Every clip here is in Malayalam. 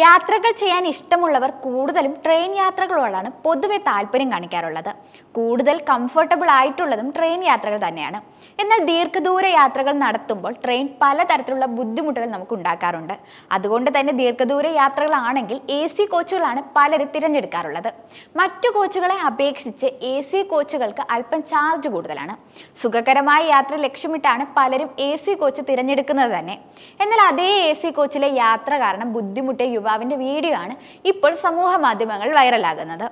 യാത്രകൾ ചെയ്യാൻ ഇഷ്ടമുള്ളവർ കൂടുതലും ട്രെയിൻ യാത്രകളോടാണ് പൊതുവെ താല്പര്യം കാണിക്കാറുള്ളത്. കൂടുതൽ കംഫർട്ടബിൾ ആയിട്ടുള്ളതും ട്രെയിൻ യാത്രകൾ തന്നെയാണ്. എന്നാൽ ദീർഘദൂര യാത്രകൾ നടത്തുമ്പോൾ ട്രെയിൻ പലതരത്തിലുള്ള ബുദ്ധിമുട്ടുകൾ നമുക്ക് ഉണ്ടാക്കാറുണ്ട്. അതുകൊണ്ട് തന്നെ ദീർഘദൂര യാത്രകളാണെങ്കിൽ എ സി കോച്ചുകളാണ് പലരും തിരഞ്ഞെടുക്കാറുള്ളത്. മറ്റു കോച്ചുകളെ അപേക്ഷിച്ച് എ സി കോച്ചുകൾക്ക് അല്പം ചാർജ് കൂടുതലാണ്. സുഖകരമായ യാത്ര ലക്ഷ്യമിട്ടാണ് പലരും എ സി കോച്ച് തിരഞ്ഞെടുക്കുന്നത് തന്നെ. എന്നാൽ അതേ എ സി കോച്ചിലെ യാത്ര കാരണം ബുദ്ധിമുട്ടിയ യുവാവിന്റെ വീഡിയോ ആണ് ഇപ്പോൾ സമൂഹ മാധ്യമങ്ങൾ വൈറലാകുന്നത്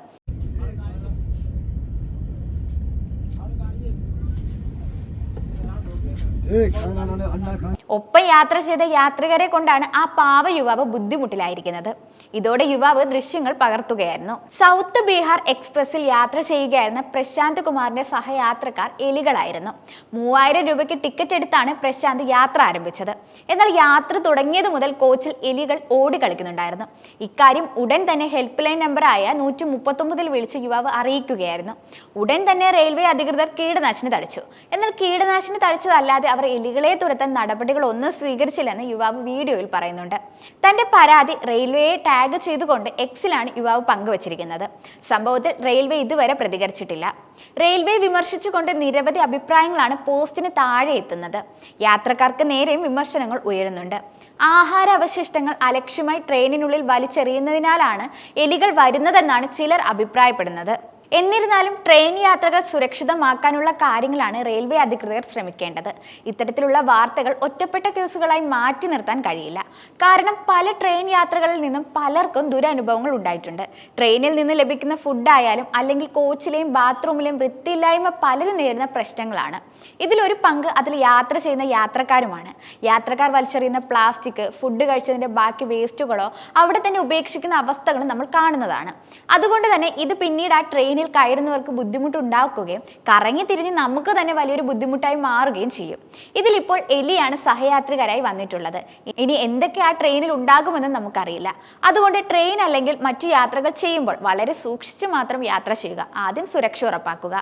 Thank you. ഒപ്പം യാത്ര ചെയ്ത യാത്രികരെ കൊണ്ടാണ് ആ പാവ യുവാവ് ബുദ്ധിമുട്ടിലായിരിക്കുന്നത്. ഇതോടെ യുവാവ് ദൃശ്യങ്ങൾ പകർത്തുകയായിരുന്നു. സൗത്ത് ബീഹാർ എക്സ്പ്രസിൽ യാത്ര ചെയ്യുകയായിരുന്ന പ്രശാന്ത് കുമാറിന്റെ സഹയാത്രക്കാർ എലികളായിരുന്നു. മൂവായിരം രൂപയ്ക്ക് ടിക്കറ്റ് എടുത്താണ് പ്രശാന്ത് യാത്ര ആരംഭിച്ചത്. എന്നാൽ യാത്ര തുടങ്ങിയത് മുതൽ കോച്ചിൽ എലികൾ ഓടി കളിക്കുന്നുണ്ടായിരുന്നു. ഇക്കാര്യം ഉടൻ തന്നെ ഹെൽപ്പ് ലൈൻ നമ്പറായ നൂറ്റി മുപ്പത്തൊമ്പതിൽ വിളിച്ച് യുവാവ് അറിയിക്കുകയായിരുന്നു. ഉടൻ തന്നെ റെയിൽവേ അധികൃതർ കീടനാശിനി തളിച്ചു. എന്നാൽ കീടനാശിനി തളിച്ചതല്ലാതെ അവർ എലികളെ തുരത്താൻ നടപടികൾ ഒന്നും സ്വീകരിച്ചില്ലെന്ന് യുവാവ് വീഡിയോയിൽ പറയുന്നുണ്ട്. തന്റെ പരാതി റെയിൽവേയെ ടാഗ് ചെയ്തുകൊണ്ട് എക്സിലാണ് യുവാവ് പങ്കുവച്ചിരിക്കുന്നത്. സംഭവത്തിൽ റെയിൽവേ ഇതുവരെ പ്രതികരിച്ചിട്ടില്ല. റെയിൽവേ വിമർശിച്ചുകൊണ്ട് നിരവധി അഭിപ്രായങ്ങളാണ് പോസ്റ്റിന് താഴെ എത്തുന്നത്. യാത്രക്കാർക്ക് നേരെയും വിമർശനങ്ങൾ ഉയരുന്നുണ്ട്. ആഹാര അവശിഷ്ടങ്ങൾ അലക്ഷ്യമായി ട്രെയിനിനുള്ളിൽ വലിച്ചെറിയുന്നതിനാലാണ് എലികൾ വരുന്നതെന്നാണ് ചിലർ അഭിപ്രായപ്പെടുന്നത്. എന്നിരുന്നാലും ട്രെയിൻ യാത്രകൾ സുരക്ഷിതമാക്കാനുള്ള കാര്യങ്ങളാണ് റെയിൽവേ അധികൃതർ ശ്രമിക്കേണ്ടത്. ഇത്തരത്തിലുള്ള വാർത്തകൾ ഒറ്റപ്പെട്ട കേസുകളായി മാറ്റി നിർത്താൻ കഴിയില്ല. കാരണം പല ട്രെയിൻ യാത്രകളിൽ നിന്നും പലർക്കും ദുരനുഭവങ്ങൾ ഉണ്ടായിട്ടുണ്ട്. ട്രെയിനിൽ നിന്ന് ലഭിക്കുന്ന ഫുഡായാലും അല്ലെങ്കിൽ കോച്ചിലെയും ബാത്റൂമിലെയും വൃത്തിയില്ലായ്മ പലരും നേരിടുന്ന പ്രശ്നങ്ങളാണ്. ഇതിലൊരു പങ്ക് അതിൽ യാത്ര ചെയ്യുന്ന യാത്രക്കാരുമാണ്. യാത്രക്കാർ വലിച്ചെറിയുന്ന പ്ലാസ്റ്റിക് ഫുഡ് കഴിച്ചതിന്റെ ബാക്കി വേസ്റ്റുകളോ അവിടെ തന്നെ ഉപേക്ഷിക്കുന്ന അവസ്ഥകളും നമ്മൾ കാണുന്നതാണ്. അതുകൊണ്ട് തന്നെ ഇത് പിന്നീട് ആ ട്രെയിനിൽ കയറുന്നവർക്ക് ബുദ്ധിമുട്ടുണ്ടാക്കുകയും കറങ്ങി തിരിഞ്ഞ് നമുക്ക് തന്നെ വലിയൊരു ബുദ്ധിമുട്ടായി മാറുകയും ചെയ്യും. ഇതിലിപ്പോൾ എലിയാണ് സഹയാത്രികരായി വന്നിട്ടുള്ളത്. ഇനി എന്തൊക്കെ ആ ട്രെയിനിൽ ഉണ്ടാകുമെന്ന് നമുക്കറിയില്ല. അതുകൊണ്ട് ട്രെയിൻ അല്ലെങ്കിൽ മറ്റു യാത്രകൾ ചെയ്യുമ്പോൾ വളരെ സൂക്ഷിച്ചു മാത്രം യാത്ര ചെയ്യുക. ആദ്യം സുരക്ഷ ഉറപ്പാക്കുക.